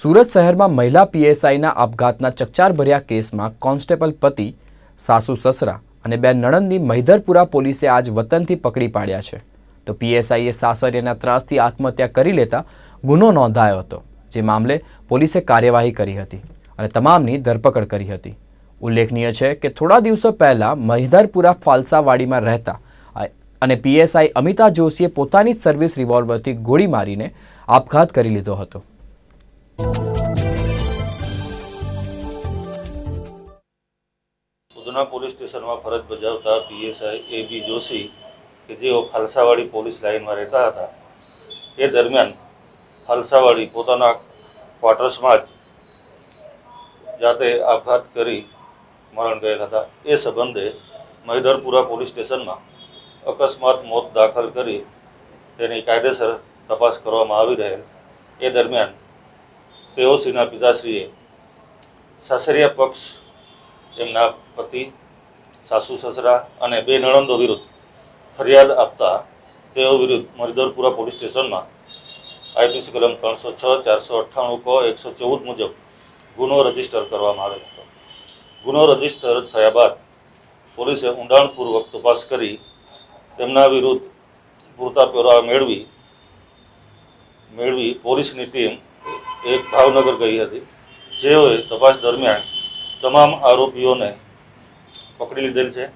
સુરત શહેરમાં મહિલા પીએસઆઈના આપઘાતના ચકચાર ભર્યા કેસમાં કોન્સ્ટેબલ પતિ, સાસુ સસરા અને બે નણંદની મહિધરપુરા પોલીસે આજ વતનથી પકડી પાડ્યા છે. તો પીએસઆઈએ સાસરિયાના ત્રાસથી આત્મહત્યા કરી લેતા ગુનો નોંધાયો હતો, જે મામલે પોલીસે કાર્યવાહી કરી હતી અને તમામની ધરપકડ કરી હતી. ઉલ્લેખનીય છે કે થોડા દિવસો પહેલાં મહિધરપુરા ફાલસાવાડીમાં રહેતા અને પીએસઆઈ અમિતા જોશીએ પોતાની જ સર્વિસ રિવોલ્વરથી ગોળી મારીને આપઘાત કરી લીધો હતો. ઉધના પોલીસ સ્ટેશનમાં ફરજ બજાવતા પીએસઆઈ એ બી જોશી કે જેઓ ફલસાવાડી પોલીસ લાઇનમાં રહેતા હતા. એ દરમિયાન ફલસાવાડી પોતાના ક્વાર્ટર્સમાં જ જાતે આપઘાત કરી મરણ ગયેલ હતા. એ સંબંધે મહિધરપુરા પોલીસ સ્ટેશનમાં અકસ્માત મોત દાખલ કરી તેની કાયદેસર તપાસ કરવામાં આવી રહેલ. એ દરમિયાન તેઓસીના પિતાશ્રીએ સાસરિયા પક્ષ, એમના પતિ, સાસુ, સસરા અને બે નણંદો વિરુદ્ધ ફરિયાદ આપતા તેઓ વિરુદ્ધ મરિદરપુરા પોલીસ સ્ટેશનમાં આઈપીસી કલમ ત્રણસો છ, ચારસો અઠ્ઠાણું ક, એકસો ચૌદ મુજબ ગુનો રજિસ્ટર કરવામાં આવેલ હતો. ગુનો રજિસ્ટર થયા બાદ પોલીસે ઊંડાણપૂર્વક તપાસ કરી તેમના વિરુદ્ધ પૂરતા પુરાવા મેળવી મેળવી પોલીસની ટીમ એક ભાવનગર ગઈ હતી. જેઓએ તપાસ દરમિયાન તમામ આરોપીઓને પકડી લીધેલ છે.